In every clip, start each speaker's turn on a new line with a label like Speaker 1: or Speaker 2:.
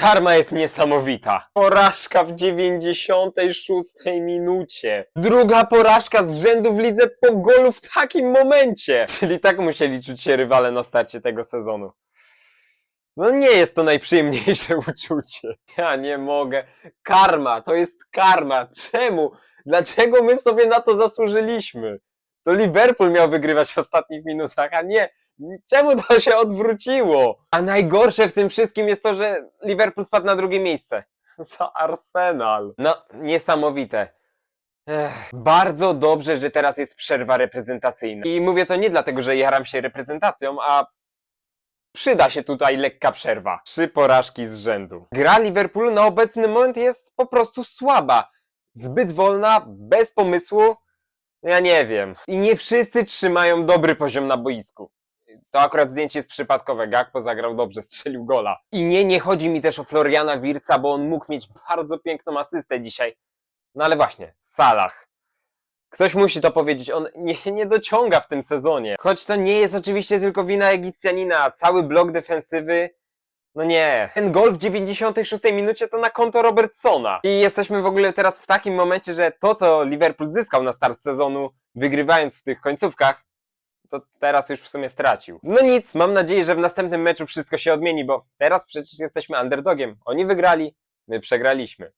Speaker 1: Karma jest niesamowita. Porażka w 96 minucie. Druga porażka z rzędu w lidze po golu w takim momencie. Czyli tak musieli czuć się rywale na starcie tego sezonu. No nie jest to najprzyjemniejsze uczucie. Ja nie mogę. Karma, to jest karma. Czemu? Dlaczego my sobie na to zasłużyliśmy? To Liverpool miał wygrywać w ostatnich minutach, a nie. Czemu to się odwróciło? A najgorsze w tym wszystkim jest to, że Liverpool spadł na drugie miejsce. Za Arsenal. No, niesamowite. Ech, bardzo dobrze, że teraz jest przerwa reprezentacyjna. I mówię to nie dlatego, że jaram się reprezentacją, a przyda się tutaj lekka przerwa. Trzy porażki z rzędu. Gra Liverpoolu na obecny moment jest po prostu słaba. Zbyt wolna, bez pomysłu. Ja nie wiem. I nie wszyscy trzymają dobry poziom na boisku. To akurat zdjęcie jest przypadkowe. Gakpo zagrał dobrze, strzelił gola. I nie, nie chodzi mi też o Floriana Wirca, bo on mógł mieć bardzo piękną asystę dzisiaj. No ale właśnie, Salah. Ktoś musi to powiedzieć, on nie, nie dociąga w tym sezonie. Choć to nie jest oczywiście tylko wina Egipcjanina, cały blok defensywy. No nie, ten gol w 96 minucie to na konto Robertsona. I jesteśmy w ogóle teraz w takim momencie, że to co Liverpool zyskał na start sezonu, wygrywając w tych końcówkach, to teraz już w sumie stracił. No nic, mam nadzieję, że w następnym meczu wszystko się odmieni, bo teraz przecież jesteśmy underdogiem. Oni wygrali, my przegraliśmy.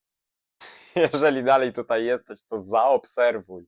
Speaker 1: Jeżeli dalej tutaj jesteś, to zaobserwuj.